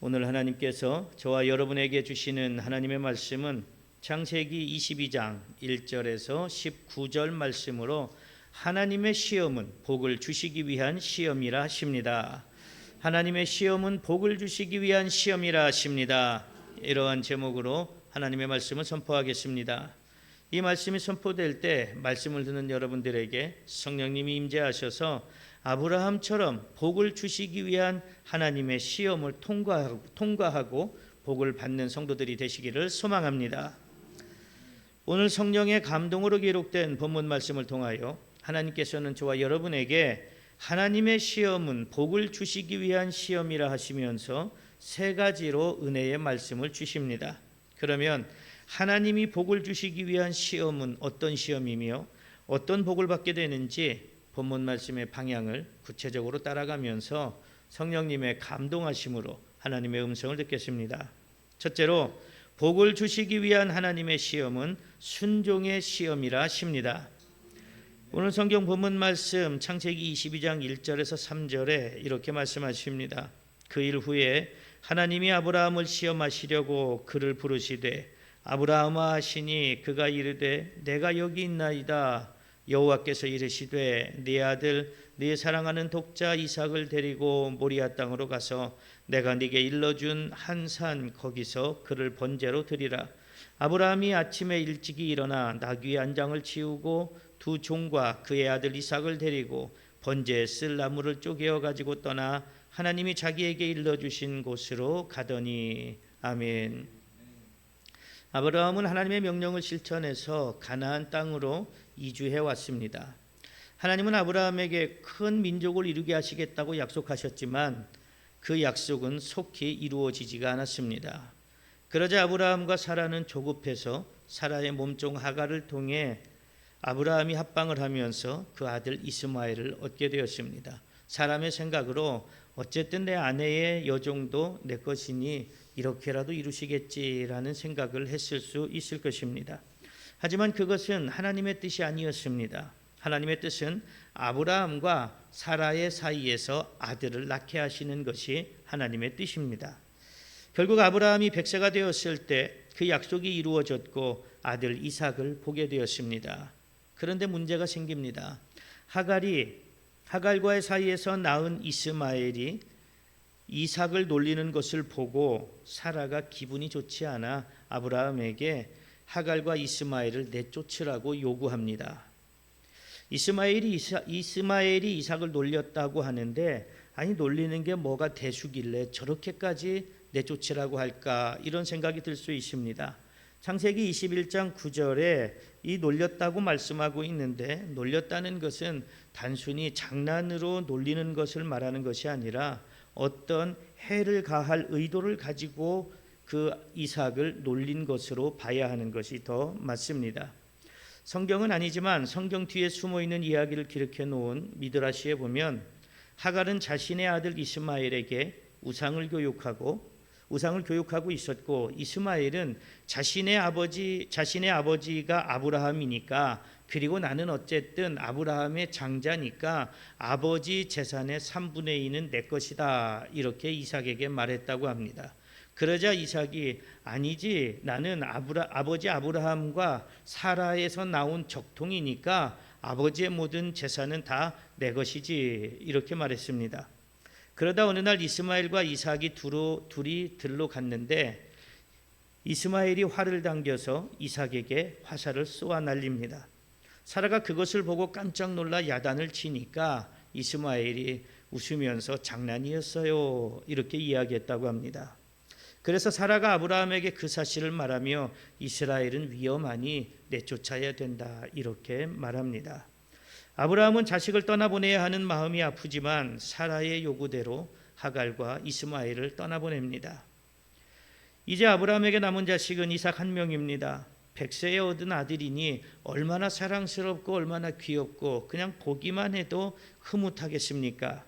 오늘 하나님께서 저와 여러분에게 주시는 하나님의 말씀은 창세기 22장 1절에서 19절 말씀으로 하나님의 시험은 복을 주시기 위한 시험이라 하십니다. 하나님의 시험은 복을 주시기 위한 시험이라 하십니다. 이러한 제목으로 하나님의 말씀을 선포하겠습니다. 이 말씀이 선포될 때 말씀을 듣는 여러분들에게 성령님이 임재하셔서 아브라함처럼 복을 주시기 위한 하나님의 시험을 통과하고, 복을 받는 성도들이 되시기를 소망합니다. 오늘 성령의 감동으로 기록된 본문 말씀을 통하여 하나님께서는 저와 여러분에게 하나님의 시험은 복을 주시기 위한 시험이라 하시면서 세 가지로 은혜의 말씀을 주십니다. 그러면 하나님이 복을 주시기 위한 시험은 어떤 시험이며 어떤 복을 받게 되는지 본문 말씀의 방향을 구체적으로 따라가면서 성령님의 감동하심으로 하나님의 음성을 듣겠습니다. 첫째로 복을 주시기 위한 하나님의 시험은 순종의 시험이라 하십니다. 오늘 성경 본문 말씀 창세기 22장 1절에서 3절에 이렇게 말씀하십니다. 그 일 후에 하나님이 아브라함을 시험하시려고 그를 부르시되 아브라함아 하시니 그가 이르되 내가 여기 있나이다 여호와께서 이르시되 네 아들 네 사랑하는 독자 이삭을 데리고 모리아 땅으로 가서 내가 네게 일러준 한 산 거기서 그를 번제로 드리라 아브라함이 아침에 일찍이 일어나 나귀 한 장을 치우고 두 종과 그의 아들 이삭을 데리고 번제에 쓸 나무를 쪼개어 가지고 떠나 하나님이 자기에게 일러 주신 곳으로 가더니 아멘. 아브라함은 하나님의 명령을 실천해서 가나안 땅으로 이주해 왔습니다. 하나님은 아브라함에게 큰 민족을 이루게 하시겠다고 약속하셨지만 그 약속은 속히 이루어지지가 않았습니다. 그러자 아브라함과 사라는 조급해서 사라의 몸종 하가를 통해 아브라함이 합방을 하면서 그 아들 이스마엘을 얻게 되었습니다. 사람의 생각으로 어쨌든 내 아내의 여종도 내 것이니 이렇게라도 이루시겠지라는 생각을 했을 수 있을 것입니다. 하지만 그것은 하나님의 뜻이 아니었습니다. 하나님의 뜻은 아브라함과 사라의 사이에서 아들을 낳게 하시는 것이 하나님의 뜻입니다. 결국 아브라함이 백세가 되었을 때 그 약속이 이루어졌고 아들 이삭을 보게 되었습니다. 그런데 문제가 생깁니다. 하갈이 하갈과의 사이에서 낳은 이스마엘이 이삭을 놀리는 것을 보고 사라가 기분이 좋지 않아 아브라함에게 하갈과 이스마엘을 내쫓으라고 요구합니다. 이스마엘이 이사, 이스마엘이 이삭을 놀렸다고 하는데 아니 놀리는 게 뭐가 대수길래 저렇게까지 내쫓으라고 할까 이런 생각이 들 수 있습니다. 창세기 21장 9절에 이 놀렸다고 말씀하고 있는데 놀렸다는 것은 단순히 장난으로 놀리는 것을 말하는 것이 아니라 어떤 해를 가할 의도를 가지고 그 이삭을 놀린 것으로 봐야 하는 것이 더 맞습니다. 성경은 아니지만 성경 뒤에 숨어 있는 이야기를 기록해 놓은 미드라시에 보면 하갈은 자신의 아들 이스마엘에게 우상을 교육하고 우상을 교육하고 있었고 이스마엘은 자신의 아버지 자신의 아버지가 아브라함이니까 그리고 나는 어쨌든 아브라함의 장자니까 아버지 재산의 3분의 2는 내 것이다 이렇게 이삭에게 말했다고 합니다. 그러자 이삭이 아니지 나는 아브라, 아버지 아브라함과 사라에서 나온 적통이니까 아버지의 모든 재산은 다 내 것이지 이렇게 말했습니다. 그러다 어느 날 이스마엘과 이삭이 두루, 둘이 들로 갔는데 이스마엘이 활을 당겨서 이삭에게 화살을 쏘아 날립니다. 사라가 그것을 보고 깜짝 놀라 야단을 치니까 이스마엘이 웃으면서 장난이었어요. 이렇게 이야기했다고 합니다. 그래서 사라가 아브라함에게 그 사실을 말하며 이스라엘은 위험하니 내쫓아야 된다. 이렇게 말합니다. 아브라함은 자식을 떠나보내야 하는 마음이 아프지만 사라의 요구대로 하갈과 이스마엘을 떠나보냅니다. 이제 아브라함에게 남은 자식은 이삭 한 명입니다. 백세에 얻은 아들이니 얼마나 사랑스럽고 얼마나 귀엽고 그냥 보기만 해도 흐뭇하겠습니까?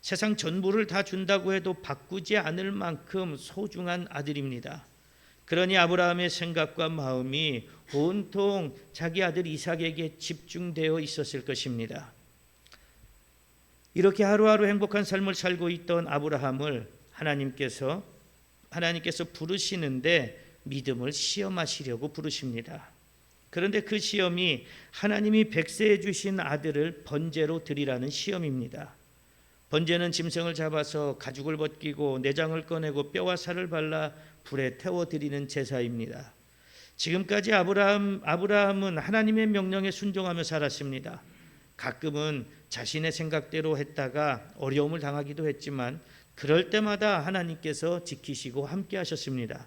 세상 전부를 다 준다고 해도 바꾸지 않을 만큼 소중한 아들입니다. 그러니 아브라함의 생각과 마음이 온통 자기 아들 이삭에게 집중되어 있었을 것입니다. 이렇게 하루하루 행복한 삶을 살고 있던 아브라함을 하나님께서 하나님께서 부르시는데 믿음을 시험하시려고 부르십니다. 그런데 그 시험이 하나님이 백세해 주신 아들을 번제로 드리라는 시험입니다. 번제는 짐승을 잡아서 가죽을 벗기고 내장을 꺼내고 뼈와 살을 발라 불에 태워 드리는 제사입니다. 지금까지 아브라함 아브라함은 하나님의 명령에 순종하며 살았습니다. 가끔은 자신의 생각대로 했다가 어려움을 당하기도 했지만 그럴 때마다 하나님께서 지키시고 함께 하셨습니다.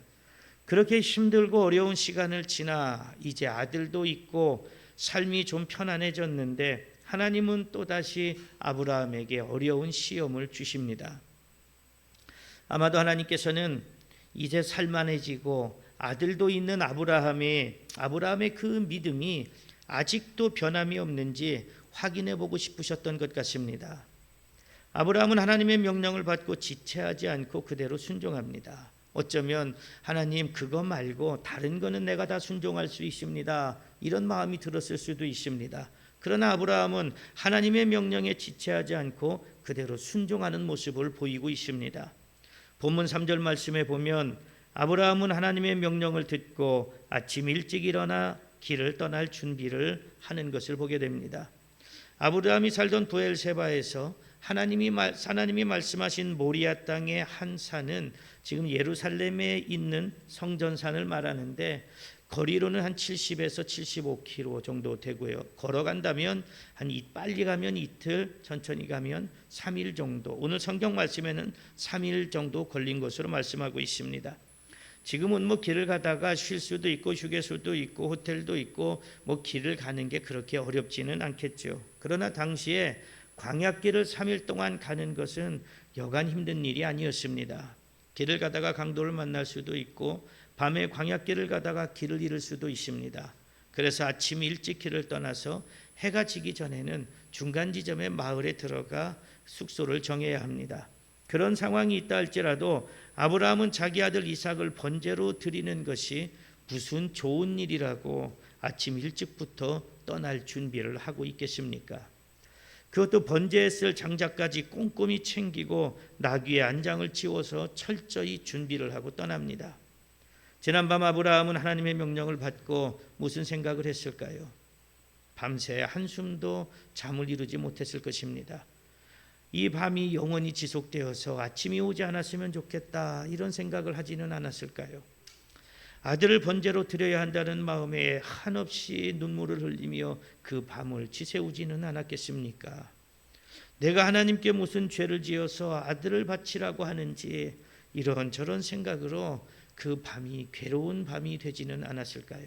그렇게 힘들고 어려운 시간을 지나 이제 아들도 있고 삶이 좀 편안해졌는데 하나님은 또다시 아브라함에게 어려운 시험을 주십니다. 아마도 하나님께서는 이제 살만해지고 아들도 있는 아브라함의 아브라함의 그 믿음이 아직도 변함이 없는지 확인해 보고 싶으셨던 것 같습니다. 아브라함은 하나님의 명령을 받고 지체하지 않고 그대로 순종합니다. 어쩌면 하나님 그거 말고 다른 거는 내가 다 순종할 수 있습니다. 이런 마음이 들었을 수도 있습니다. 그러나 아브라함은 하나님의 명령에 지체하지 않고 그대로 순종하는 모습을 보이고 있습니다. 본문 3절 말씀에 보면 아브라함은 하나님의 명령을 듣고 아침 일찍 일어나 길을 떠날 준비를 하는 것을 보게 됩니다. 아브라함이 살던 부엘세바에서 하나님이 말, 하나님이 말씀하신 모리아 땅의 한 산은 지금 예루살렘에 있는 성전산을 말하는데 거리로는 한 70에서 75km 정도 되고요. 걸어간다면 한 이, 빨리 가면 이틀, 천천히 가면 3일 정도. 오늘 성경 말씀에는 3일 정도 걸린 것으로 말씀하고 있습니다. 지금은 뭐 길을 가다가 쉴 수도 있고 휴게소도 있고 호텔도 있고 뭐 길을 가는 게 그렇게 어렵지는 않겠죠. 그러나 당시에 광야길을 3일 동안 가는 것은 여간 힘든 일이 아니었습니다. 길을 가다가 강도를 만날 수도 있고 밤에 광야길을 가다가 길을 잃을 수도 있습니다. 그래서 아침 일찍 길을 떠나서 해가 지기 전에는 중간 지점의 마을에 들어가 숙소를 정해야 합니다. 그런 상황이 있다 할지라도 아브라함은 자기 아들 이삭을 번제로 드리는 것이 무슨 좋은 일이라고 아침 일찍부터 떠날 준비를 하고 있겠습니까? 그것도 번제에 쓸 장작까지 꼼꼼히 챙기고 나귀의 안장을 치워서 철저히 준비를 하고 떠납니다. 지난밤 아브라함은 하나님의 명령을 받고 무슨 생각을 했을까요? 밤새 한숨도 잠을 이루지 못했을 것입니다. 이 밤이 영원히 지속되어서 아침이 오지 않았으면 좋겠다 이런 생각을 하지는 않았을까요? 아들을 번제로 드려야 한다는 마음에 한없이 눈물을 흘리며 그 밤을 지새우지는 않았겠습니까? 내가 하나님께 무슨 죄를 지어서 아들을 바치라고 하는지 이런저런 생각으로 그 밤이 괴로운 밤이 되지는 않았을까요?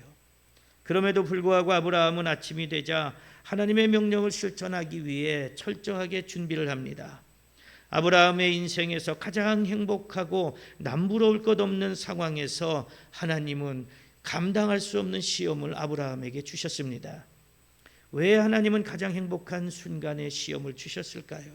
그럼에도 불구하고 아브라함은 아침이 되자 하나님의 명령을 실천하기 위해 철저하게 준비를 합니다. 아브라함의 인생에서 가장 행복하고 남부러울 것 없는 상황에서 하나님은 감당할 수 없는 시험을 아브라함에게 주셨습니다. 왜 하나님은 가장 행복한 순간에 시험을 주셨을까요?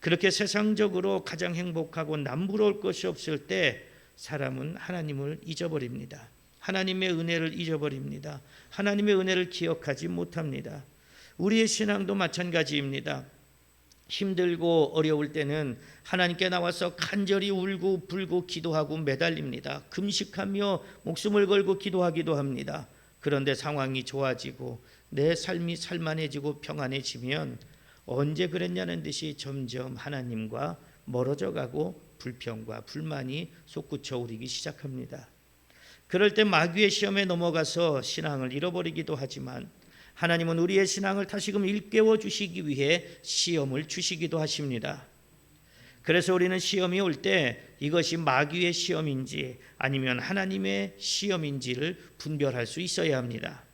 그렇게 세상적으로 가장 행복하고 남부러울 것이 없을 때 사람은 하나님을 잊어버립니다. 하나님의 은혜를 잊어버립니다. 하나님의 은혜를 기억하지 못합니다. 우리의 신앙도 마찬가지입니다. 힘들고 어려울 때는 하나님께 나와서 간절히 울고 불고 기도하고 매달립니다. 금식하며 목숨을 걸고 기도하기도 합니다. 그런데 상황이 좋아지고 내 삶이 살만해지고 평안해지면 언제 그랬냐는 듯이 점점 하나님과 멀어져 가고 불평과 불만이 솟구쳐 오르기 시작합니다. 그럴 때 마귀의 시험에 넘어가서 신앙을 잃어버리기도 하지만 하나님은 우리의 신앙을 다시금 일깨워 주시기 위해 시험을 주시기도 하십니다. 그래서 우리는 시험이 올 때 이것이 마귀의 시험인지 아니면 하나님의 시험인지를 분별할 수 있어야 합니다.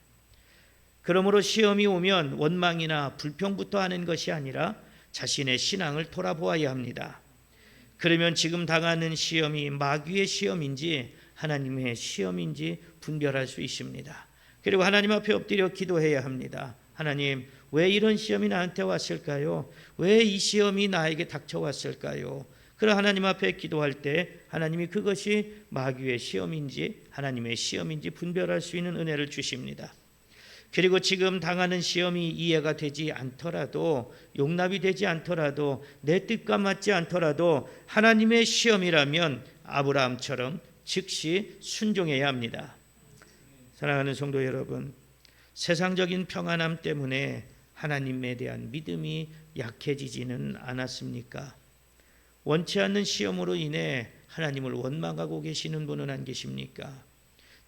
그러므로 시험이 오면 원망이나 불평부터 하는 것이 아니라 자신의 신앙을 돌아보아야 합니다. 그러면 지금 당하는 시험이 마귀의 시험인지 하나님의 시험인지 분별할 수 있습니다. 그리고 하나님 앞에 엎드려 기도해야 합니다. 하나님, 왜 이런 시험이 나한테 왔을까요? 왜 이 시험이 나에게 닥쳐왔을까요? 그러 하나님 앞에 기도할 때 하나님이 그것이 마귀의 시험인지 하나님의 시험인지 분별할 수 있는 은혜를 주십니다. 그리고 지금 당하는 시험이 이해가 되지 않더라도 용납이 되지 않더라도 내 뜻과 맞지 않더라도 하나님의 시험이라면 아브라함처럼 즉시 순종해야 합니다. 사랑하는 성도 여러분, 세상적인 평안함 때문에 하나님에 대한 믿음이 약해지지는 않았습니까? 원치 않는 시험으로 인해 하나님을 원망하고 계시는 분은 안 계십니까?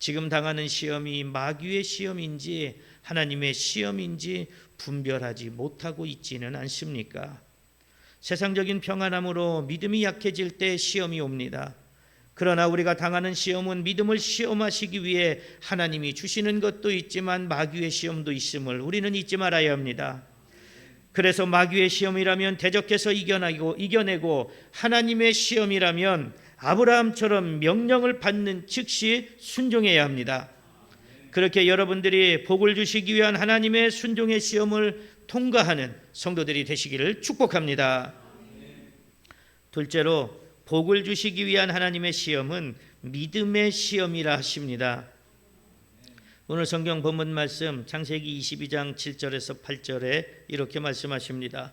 지금 당하는 시험이 마귀의 시험인지 하나님의 시험인지 분별하지 못하고 있지는 않습니까? 세상적인 평안함으로 믿음이 약해질 때 시험이 옵니다. 그러나 우리가 당하는 시험은 믿음을 시험하시기 위해 하나님이 주시는 것도 있지만 마귀의 시험도 있음을 우리는 잊지 말아야 합니다. 그래서 마귀의 시험이라면 대적해서 이겨내고 이겨내고 하나님의 시험이라면 아브라함처럼 명령을 받는 즉시 순종해야 합니다. 그렇게 여러분들이 복을 주시기 위한 하나님의 순종의 시험을 통과하는 성도들이 되시기를 축복합니다. 둘째로 복을 주시기 위한 하나님의 시험은 믿음의 시험이라 하십니다. 오늘 성경 본문 말씀 창세기 22장 7절에서 8절에 이렇게 말씀하십니다.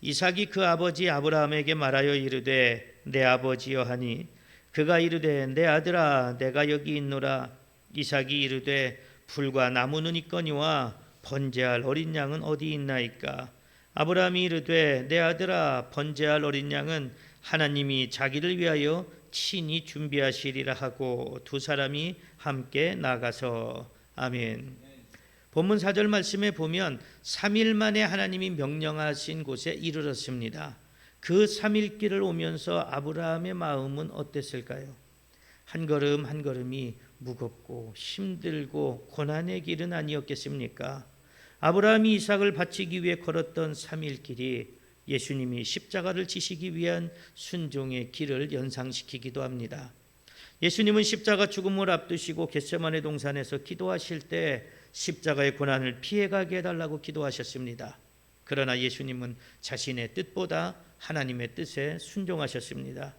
이삭이 그 아버지 아브라함에게 말하여 이르되 내 아버지여 하니 그가 이르되 내 아들아 내가 여기 있노라 이삭이 이르되 불과 나무는 있거니와 번제할 어린 양은 어디 있나이까 아브라함이 이르되 내 아들아 번제할 어린 양은 하나님이 자기를 위하여 친히 준비하시리라 하고 두 사람이 함께 나가서 아멘. 본문 4절 말씀에 보면 3일 만에 하나님이 명령하신 곳에 이르렀습니다. 그 3일 길을 오면서 아브라함의 마음은 어땠을까요? 한 걸음 한 걸음이 무겁고 힘들고 고난의 길은 아니었겠습니까? 아브라함이 이삭을 바치기 위해 걸었던 3일 길이 예수님이 십자가를 지시기 위한 순종의 길을 연상시키기도 합니다. 예수님은 십자가 죽음을 앞두시고 겟세마네 동산에서 기도하실 때 십자가의 고난을 피해가게 해달라고 기도하셨습니다. 그러나 예수님은 자신의 뜻보다 하나님의 뜻에 순종하셨습니다.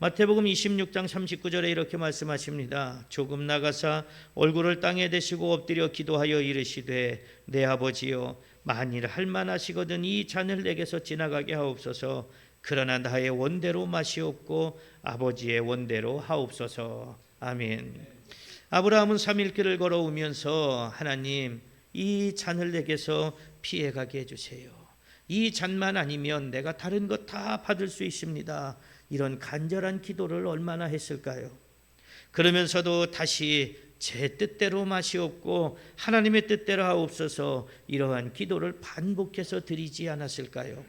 마태복음 26장 39절에 이렇게 말씀하십니다. 조금 나가사 얼굴을 땅에 대시고 엎드려 기도하여 이르시되 내 아버지여 만일 할만하시거든 이 잔을 내게서 지나가게 하옵소서 그러나 나의 원대로 마시옵고 아버지의 원대로 하옵소서 아멘. 아브라함은 3일 길을 걸어오면서 하나님 이 잔을 내게서 피해가게 해주세요. 이 잔만 아니면 내가 다른 것 다 받을 수 있습니다. 이런 간절한 기도를 얼마나 했을까요? 그러면서도 다시 제 뜻대로 마시옵고 하나님의 뜻대로 하옵소서 이러한 기도를 반복해서 드리지 않았을까요?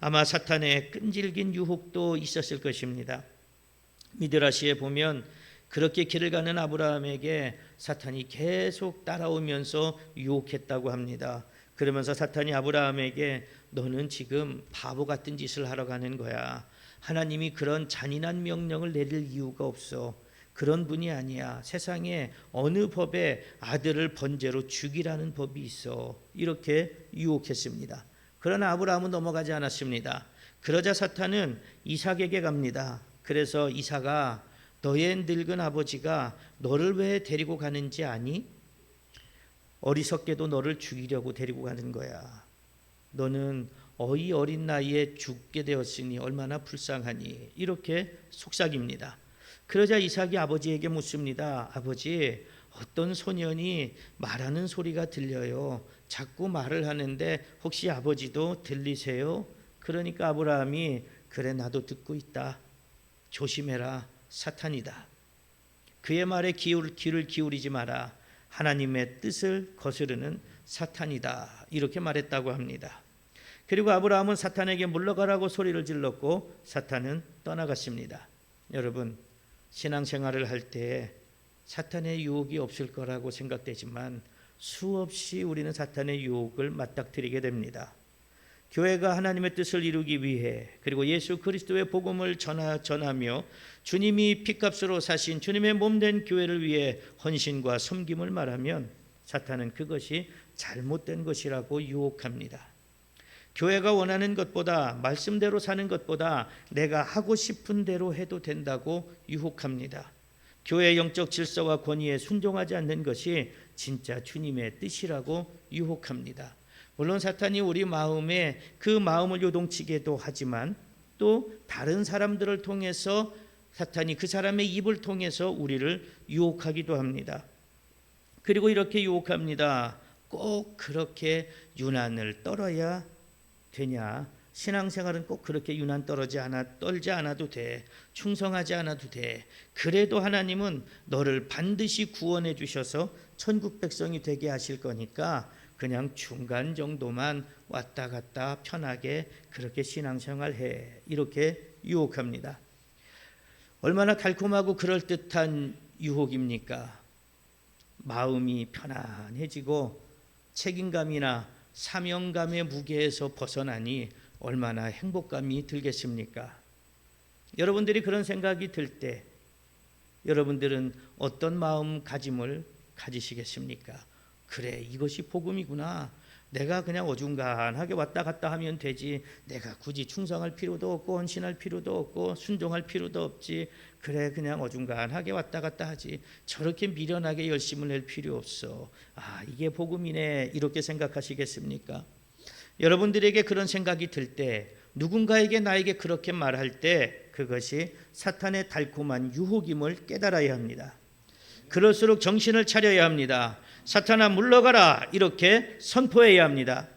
아마 사탄의 끈질긴 유혹도 있었을 것입니다. 미드라시에 보면 그렇게 길을 가는 아브라함에게 사탄이 계속 따라오면서 유혹했다고 합니다. 그러면서 사탄이 아브라함에게 너는 지금 바보 같은 짓을 하러 가는 거야. 하나님이 그런 잔인한 명령을 내릴 이유가 없어. 그런 분이 아니야. 세상에 어느 법에 아들을 번제로 죽이라는 법이 있어. 이렇게 유혹했습니다. 그러나 아브라함은 넘어가지 않았습니다. 그러자 사탄은 이삭에게 갑니다. 그래서 이삭아 너의 늙은 아버지가 너를 왜 데리고 가는지 아니? 어리석게도 너를 죽이려고 데리고 가는 거야. 너는 어이 어린 나이에 죽게 되었으니 얼마나 불쌍하니 이렇게 속삭입니다. 그러자 이삭이 아버지에게 묻습니다. 아버지 어떤 소년이 말하는 소리가 들려요. 자꾸 말을 하는데 혹시 아버지도 들리세요? 그러니까 아브라함이 그래 나도 듣고 있다. 조심해라. 사탄이다. 그의 말에 귀를 기울이지 마라. 하나님의 뜻을 거스르는 사탄이다. 이렇게 말했다고 합니다. 그리고 아브라함은 사탄에게 물러가라고 소리를 질렀고 사탄은 떠나갔습니다. 여러분, 신앙생활을 할 때 사탄의 유혹이 없을 거라고 생각되지만 수없이 우리는 사탄의 유혹을 맞닥뜨리게 됩니다. 교회가 하나님의 뜻을 이루기 위해 그리고 예수 그리스도의 복음을 전하, 전하며 주님이 피값으로 사신 주님의 몸 된 교회를 위해 헌신과 섬김을 말하면 사탄은 그것이 잘못된 것이라고 유혹합니다. 교회가 원하는 것보다 말씀대로 사는 것보다 내가 하고 싶은 대로 해도 된다고 유혹합니다. 교회 영적 질서와 권위에 순종하지 않는 것이 진짜 주님의 뜻이라고 유혹합니다. 물론 사탄이 우리 마음에 그 마음을 요동치게도 하지만 또 다른 사람들을 통해서 사탄이 그 사람의 입을 통해서 우리를 유혹하기도 합니다. 그리고 이렇게 유혹합니다. 꼭 그렇게 유난을 떨어야 되냐? 신앙생활은 꼭 그렇게 유난 떨어지 않아 떨지 않아도 돼. 충성하지 않아도 돼. 그래도 하나님은 너를 반드시 구원해 주셔서 천국 백성이 되게 하실 거니까 그냥 중간 정도만 왔다 갔다 편하게 그렇게 신앙생활 해. 이렇게 유혹합니다. 얼마나 달콤하고 그럴듯한 유혹입니까? 마음이 편안해지고 책임감이나 사명감의 무게에서 벗어나니 얼마나 행복감이 들겠습니까? 여러분들이 그런 생각이 들 때 여러분들은 어떤 마음가짐을 가지시겠습니까? 그래, 이것이 복음이구나. 내가 그냥 어중간하게 왔다 갔다 하면 되지. 내가 굳이 충성할 필요도 없고 헌신할 필요도 없고 순종할 필요도 없지. 그래 그냥 어중간하게 왔다 갔다 하지. 저렇게 미련하게 열심을 낼 필요 없어. 아, 이게 복음이네. 이렇게 생각하시겠습니까? 여러분들에게 그런 생각이 들 때 누군가에게 나에게 그렇게 말할 때 그것이 사탄의 달콤한 유혹임을 깨달아야 합니다. 그럴수록 정신을 차려야 합니다. 사탄아 물러가라 이렇게 선포해야 합니다.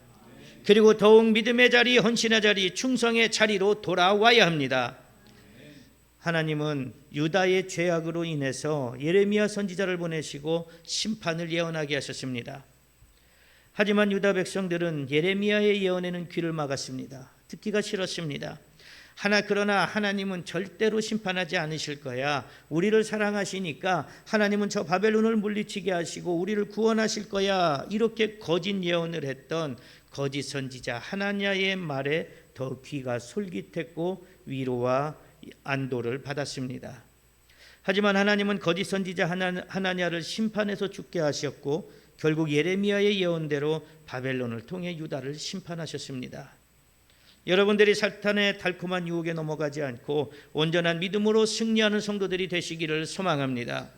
그리고 더욱 믿음의 자리, 헌신의 자리, 충성의 자리로 돌아와야 합니다. 하나님은 유다의 죄악으로 인해서 예레미야 선지자를 보내시고 심판을 예언하게 하셨습니다. 하지만 유다 백성들은 예레미야의 예언에는 귀를 막았습니다. 듣기가 싫었습니다. 하나 그러나 하나님은 절대로 심판하지 않으실 거야. 우리를 사랑하시니까 하나님은 저 바벨론을 물리치게 하시고 우리를 구원하실 거야. 이렇게 거짓 예언을 했던 거짓 선지자 하나냐의 말에 더 귀가 솔깃했고 위로와 안도를 받았습니다. 하지만 하나님은 거짓 선지자 하나냐를 심판해서 죽게 하셨고 결국 예레미야의 예언대로 바벨론을 통해 유다를 심판하셨습니다. 여러분들이 사탄의 달콤한 유혹에 넘어가지 않고 온전한 믿음으로 승리하는 성도들이 되시기를 소망합니다.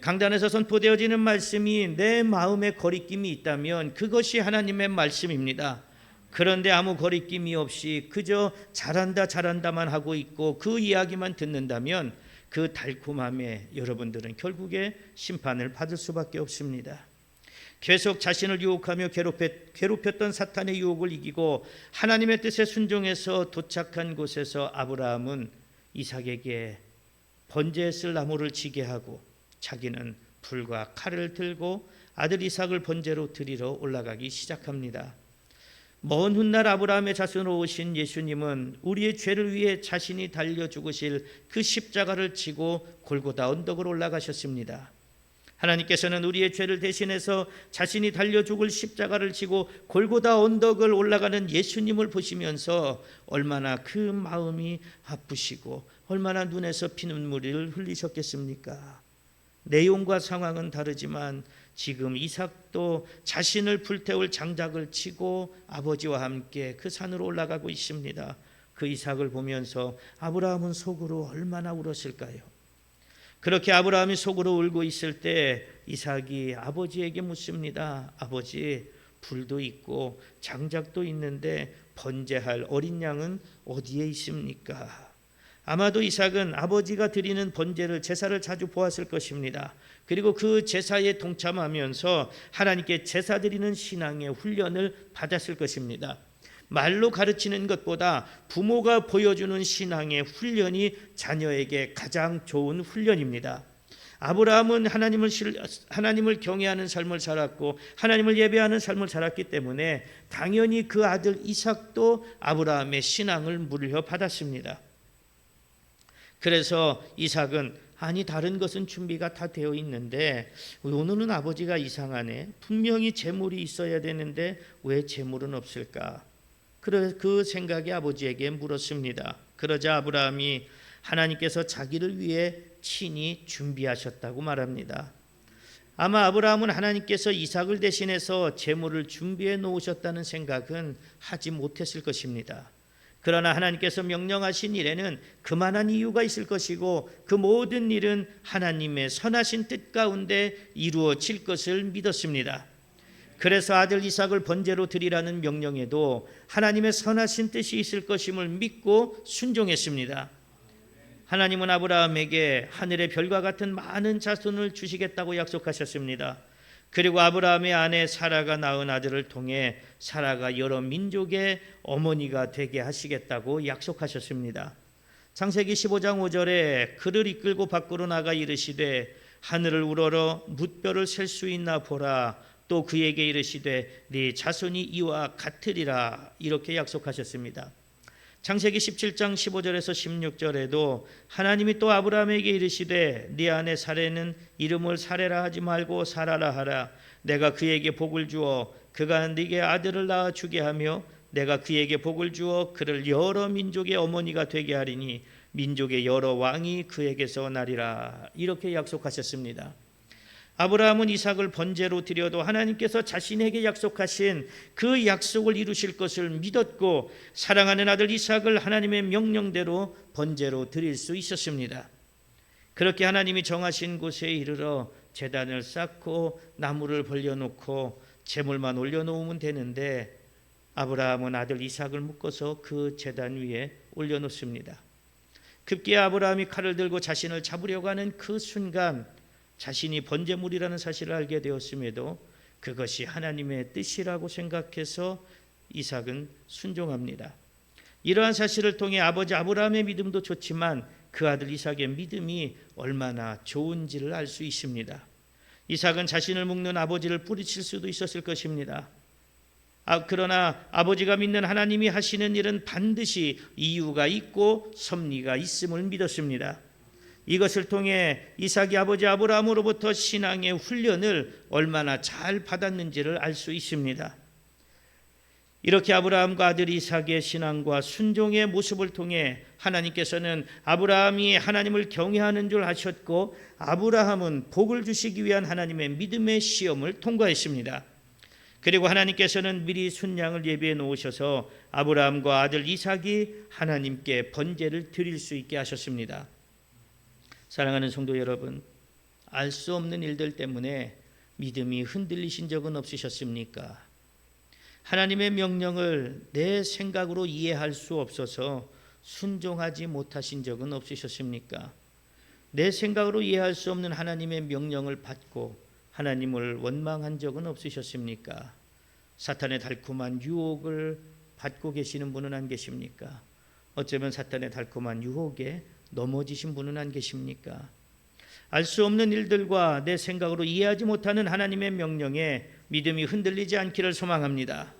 강단에서 선포되어지는 말씀이 내 마음에 거리낌이 있다면 그것이 하나님의 말씀입니다. 그런데 아무 거리낌이 없이 그저 잘한다 잘한다만 하고 있고 그 이야기만 듣는다면 그 달콤함에 여러분들은 결국에 심판을 받을 수밖에 없습니다. 계속 자신을 유혹하며 괴롭혔 던 사탄의 유혹을 이기고 하나님의 뜻에 순종해서 도착한 곳에서 아브라함은 이삭에게 번제에 쓸 나무를 지게 하고 자기는 불과 칼을 들고 아들 이삭을 번제로 드리러 올라가기 시작합니다. 먼 훗날 아브라함의 자손으로 오신 예수님은 우리의 죄를 위해 자신이 달려 죽으실 그 십자가를 지고 골고다 언덕으로 올라가셨습니다. 하나님께서는 우리의 죄를 대신해서 자신이 달려 죽을 십자가를 지고 골고다 언덕을 올라가는 예수님을 보시면서 얼마나 그 마음이 아프시고 얼마나 눈에서 피눈물을 흘리셨겠습니까? 내용과 상황은 다르지만 지금 이삭도 자신을 불태울 장작을 치고 아버지와 함께 그 산으로 올라가고 있습니다. 그 이삭을 보면서 아브라함은 속으로 얼마나 울었을까요? 그렇게 아브라함이 속으로 울고 있을 때 이삭이 아버지에게 묻습니다. 아버지, 불도 있고 장작도 있는데 번제할 어린 양은 어디에 있습니까? 아마도 이삭은 아버지가 드리는 번제를 제사를 자주 보았을 것입니다. 그리고 그 제사에 동참하면서 하나님께 제사 드리는 신앙의 훈련을 받았을 것입니다. 말로 가르치는 것보다 부모가 보여주는 신앙의 훈련이 자녀에게 가장 좋은 훈련입니다. 아브라함은 하나님을 하나님을 경외하는 삶을 살았고 하나님을 예배하는 삶을 살았기 때문에 당연히 그 아들 이삭도 아브라함의 신앙을 물려받았습니다. 그래서 이삭은 아니 다른 것은 준비가 다 되어 있는데 오늘은 아버지가 이상하네. 분명히 재물이 있어야 되는데 왜 재물은 없을까? 그 생각이 아버지에게 물었습니다. 그러자 아브라함이 하나님께서 자기를 위해 친히 준비하셨다고 말합니다. 아마 아브라함은 하나님께서 이삭을 대신해서 재물을 준비해 놓으셨다는 생각은 하지 못했을 것입니다. 그러나 하나님께서 명령하신 일에는 그만한 이유가 있을 것이고 그 모든 일은 하나님의 선하신 뜻 가운데 이루어질 것을 믿었습니다. 그래서 아들 이삭을 번제로 드리라는 명령에도 하나님의 선하신 뜻이 있을 것임을 믿고 순종했습니다. 하나님은 아브라함에게 하늘의 별과 같은 많은 자손을 주시겠다고 약속하셨습니다. 그리고 아브라함의 아내 사라가 낳은 아들을 통해 사라가 여러 민족의 어머니가 되게 하시겠다고 약속하셨습니다. 창세기 15장 5절에 그를 이끌고 밖으로 나가 이르시되 하늘을 우러러 뭇별을 셀 수 있나 보라 또 그에게 이르시되 네 자손이 이와 같으리라 이렇게 약속하셨습니다. 창세기 17장 15절에서 16절에도 하나님이 또 아브라함에게 이르시되 네 아내 사례는 이름을 사례라 하지 말고 사라라 하라 내가 그에게 복을 주어 그가 네게 아들을 낳아 주게 하며 내가 그에게 복을 주어 그를 여러 민족의 어머니가 되게 하리니 민족의 여러 왕이 그에게서 나리라 이렇게 약속하셨습니다. 아브라함은 이삭을 번제로 드려도 하나님께서 자신에게 약속하신 그 약속을 이루실 것을 믿었고 사랑하는 아들 이삭을 하나님의 명령대로 번제로 드릴 수 있었습니다. 그렇게 하나님이 정하신 곳에 이르러 제단을 쌓고 나무를 벌려놓고 제물만 올려놓으면 되는데 아브라함은 아들 이삭을 묶어서 그 제단 위에 올려놓습니다. 급기야 아브라함이 칼을 들고 자신을 잡으려고 하는 그 순간 자신이 번제물이라는 사실을 알게 되었음에도 그것이 하나님의 뜻이라고 생각해서 이삭은 순종합니다. 이러한 사실을 통해 아버지 아브라함의 믿음도 좋지만 그 아들 이삭의 믿음이 얼마나 좋은지를 알 수 있습니다. 이삭은 자신을 묶는 아버지를 뿌리칠 수도 있었을 것입니다. 아, 그러나 아버지가 믿는 하나님이 하시는 일은 반드시 이유가 있고 섭리가 있음을 믿었습니다. 이것을 통해 이삭이 아버지 아브라함으로부터 신앙의 훈련을 얼마나 잘 받았는지를 알 수 있습니다. 이렇게 아브라함과 아들 이삭의 신앙과 순종의 모습을 통해 하나님께서는 아브라함이 하나님을 경외하는 줄 아셨고 아브라함은 복을 주시기 위한 하나님의 믿음의 시험을 통과했습니다. 그리고 하나님께서는 미리 순양을 예비해 놓으셔서 아브라함과 아들 이삭이 하나님께 번제를 드릴 수 있게 하셨습니다. 사랑하는 성도 여러분, 알 수 없는 일들 때문에 믿음이 흔들리신 적은 없으셨습니까? 하나님의 명령을 내 생각으로 이해할 수 없어서 순종하지 못하신 적은 없으셨습니까? 내 생각으로 이해할 수 없는 하나님의 명령을 받고 하나님을 원망한 적은 없으셨습니까? 사탄의 달콤한 유혹을 받고 계시는 분은 안 계십니까? 어쩌면 사탄의 달콤한 유혹에 넘어지신 분은 안 계십니까? 알 수 없는 일들과 내 생각으로 이해하지 못하는 하나님의 명령에 믿음이 흔들리지 않기를 소망합니다.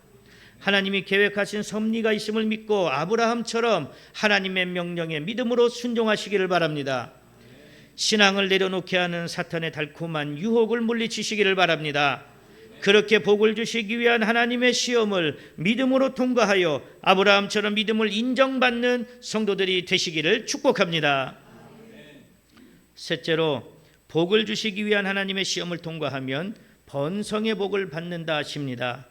하나님이 계획하신 섭리가 있음을 믿고 아브라함처럼 하나님의 명령에 믿음으로 순종하시기를 바랍니다. 신앙을 내려놓게 하는 사탄의 달콤한 유혹을 물리치시기를 바랍니다. 그렇게 복을 주시기 위한 하나님의 시험을 믿음으로 통과하여 아브라함처럼 믿음을 인정받는 성도들이 되시기를 축복합니다. 셋째로 복을 주시기 위한 하나님의 시험을 통과하면 번성의 복을 받는다 하십니다.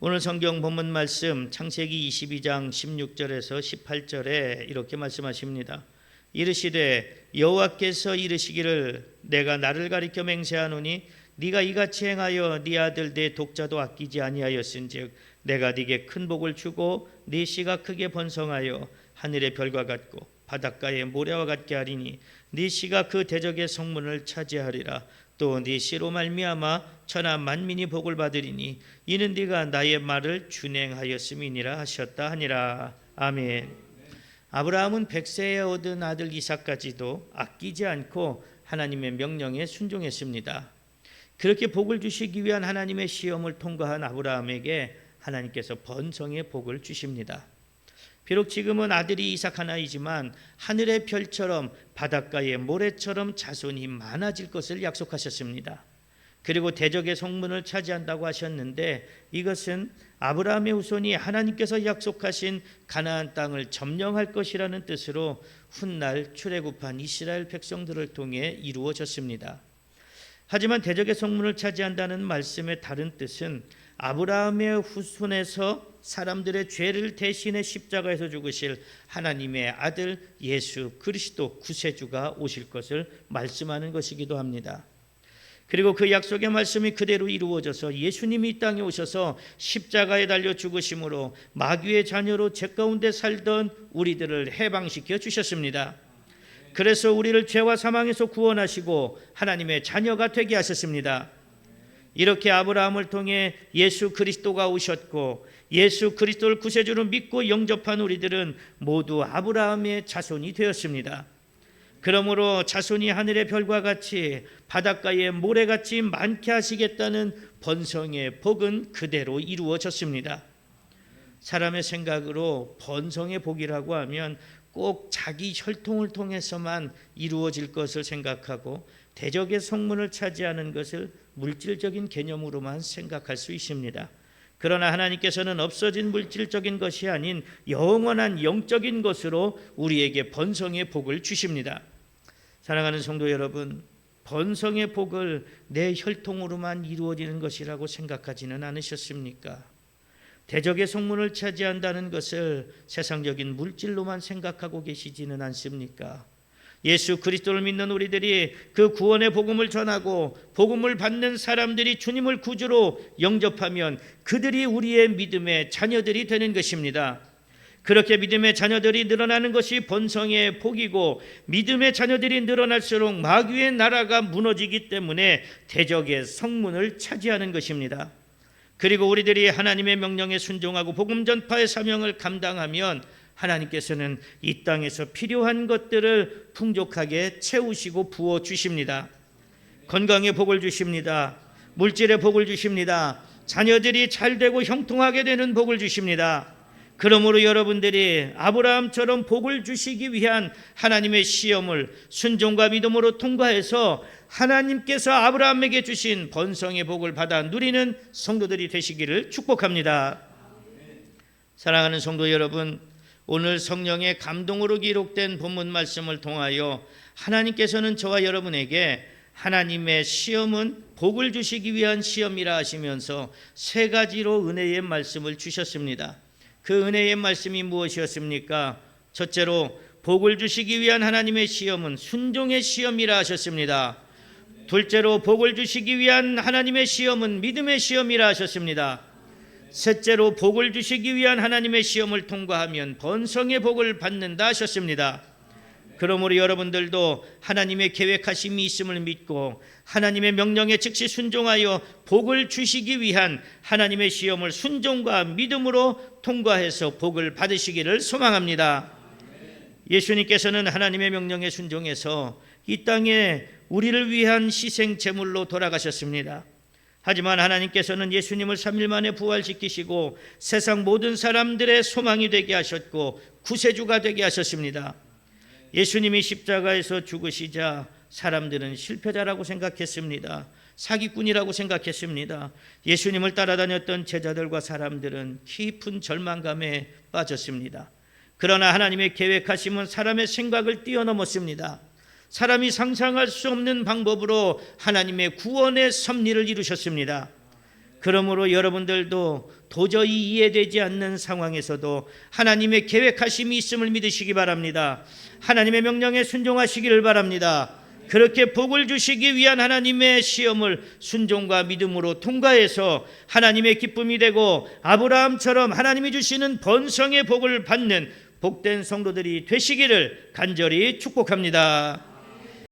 오늘 성경 본문 말씀 창세기 22장 16절에서 18절에 이렇게 말씀하십니다. 이르시되 여호와께서 이르시기를 내가 나를 가리켜 맹세하노니 네가 이같이 행하여 네 아들 내 독자도 아끼지 아니하였은즉 내가 네게 큰 복을 주고 네 씨가 크게 번성하여 하늘의 별과 같고 바닷가의 모래와 같게 하리니 네 씨가 그 대적의 성문을 차지하리라 또 네 씨로 말미암아 천하 만민이 복을 받으리니 이는 네가 나의 말을 준행하였음이니라 하셨다 하니라 아멘. 아브라함은 백세에 얻은 아들 이삭까지도 아끼지 않고 하나님의 명령에 순종했습니다. 그렇게 복을 주시기 위한 하나님의 시험을 통과한 아브라함에게 하나님께서 번성의 복을 주십니다. 비록 지금은 아들이 이삭 하나이지만 하늘의 별처럼 바닷가의 모래처럼 자손이 많아질 것을 약속하셨습니다. 그리고 대적의 성문을 차지한다고 하셨는데 이것은 아브라함의 후손이 하나님께서 약속하신 가나안 땅을 점령할 것이라는 뜻으로 훗날 출애굽한 이스라엘 백성들을 통해 이루어졌습니다. 하지만 대적의 성문을 차지한다는 말씀의 다른 뜻은 아브라함의 후손에서 사람들의 죄를 대신해 십자가에서 죽으실 하나님의 아들 예수 그리스도 구세주가 오실 것을 말씀하는 것이기도 합니다. 그리고 그 약속의 말씀이 그대로 이루어져서 예수님이 이 땅에 오셔서 십자가에 달려 죽으심으로 마귀의 자녀로 죄 가운데 살던 우리들을 해방시켜 주셨습니다. 그래서 우리를 죄와 사망에서 구원하시고 하나님의 자녀가 되게 하셨습니다. 이렇게 아브라함을 통해 예수 그리스도가 오셨고 예수 그리스도를 구세주로 믿고 영접한 우리들은 모두 아브라함의 자손이 되었습니다. 그러므로 자손이 하늘의 별과 같이 바닷가의 모래같이 많게 하시겠다는 번성의 복은 그대로 이루어졌습니다. 사람의 생각으로 번성의 복이라고 하면 꼭 자기 혈통을 통해서만 이루어질 것을 생각하고 대적의 성문을 차지하는 것을 물질적인 개념으로만 생각할 수 있습니다. 그러나 하나님께서는 없어진 물질적인 것이 아닌 영원한 영적인 것으로 우리에게 번성의 복을 주십니다. 사랑하는 성도 여러분, 번성의 복을 내 혈통으로만 이루어지는 것이라고 생각하지는 않으셨습니까? 대적의 성문을 차지한다는 것을 세상적인 물질로만 생각하고 계시지는 않습니까? 예수 그리스도를 믿는 우리들이 그 구원의 복음을 전하고 복음을 받는 사람들이 주님을 구주로 영접하면 그들이 우리의 믿음의 자녀들이 되는 것입니다. 그렇게 믿음의 자녀들이 늘어나는 것이 본성의 복이고 믿음의 자녀들이 늘어날수록 마귀의 나라가 무너지기 때문에 대적의 성문을 차지하는 것입니다. 그리고 우리들이 하나님의 명령에 순종하고 복음 전파의 사명을 감당하면 하나님께서는 이 땅에서 필요한 것들을 풍족하게 채우시고 부어 주십니다. 건강의 복을 주십니다. 물질의 복을 주십니다. 자녀들이 잘 되고 형통하게 되는 복을 주십니다. 그러므로 여러분들이 아브라함처럼 복을 주시기 위한 하나님의 시험을 순종과 믿음으로 통과해서 하나님께서 아브라함에게 주신 번성의 복을 받아 누리는 성도들이 되시기를 축복합니다. 사랑하는 성도 여러분, 오늘 성령의 감동으로 기록된 본문 말씀을 통하여 하나님께서는 저와 여러분에게 하나님의 시험은 복을 주시기 위한 시험이라 하시면서 세 가지로 은혜의 말씀을 주셨습니다. 그 은혜의 말씀이 무엇이었습니까? 첫째로 복을 주시기 위한 하나님의 시험은 순종의 시험이라 하셨습니다. 둘째로 복을 주시기 위한 하나님의 시험은 믿음의 시험이라 하셨습니다. 셋째로 복을 주시기 위한 하나님의 시험을 통과하면 번성의 복을 받는다 하셨습니다. 그러므로 여러분들도 하나님의 계획하심이 있음을 믿고 하나님의 명령에 즉시 순종하여 복을 주시기 위한 하나님의 시험을 순종과 믿음으로 통과해서 복을 받으시기를 소망합니다. 예수님께서는 하나님의 명령에 순종해서 이 땅에 우리를 위한 희생 제물로 돌아가셨습니다. 하지만 하나님께서는 예수님을 3일 만에 부활시키시고 세상 모든 사람들의 소망이 되게 하셨고 구세주가 되게 하셨습니다. 예수님이 십자가에서 죽으시자 사람들은 실패자라고 생각했습니다. 사기꾼이라고 생각했습니다. 예수님을 따라다녔던 제자들과 사람들은 깊은 절망감에 빠졌습니다. 그러나 하나님의 계획하심은 사람의 생각을 뛰어넘었습니다. 사람이 상상할 수 없는 방법으로 하나님의 구원의 섭리를 이루셨습니다. 그러므로 여러분들도 도저히 이해되지 않는 상황에서도 하나님의 계획하심이 있음을 믿으시기 바랍니다. 하나님의 명령에 순종하시기를 바랍니다. 그렇게 복을 주시기 위한 하나님의 시험을 순종과 믿음으로 통과해서 하나님의 기쁨이 되고 아브라함처럼 하나님이 주시는 번성의 복을 받는 복된 성도들이 되시기를 간절히 축복합니다.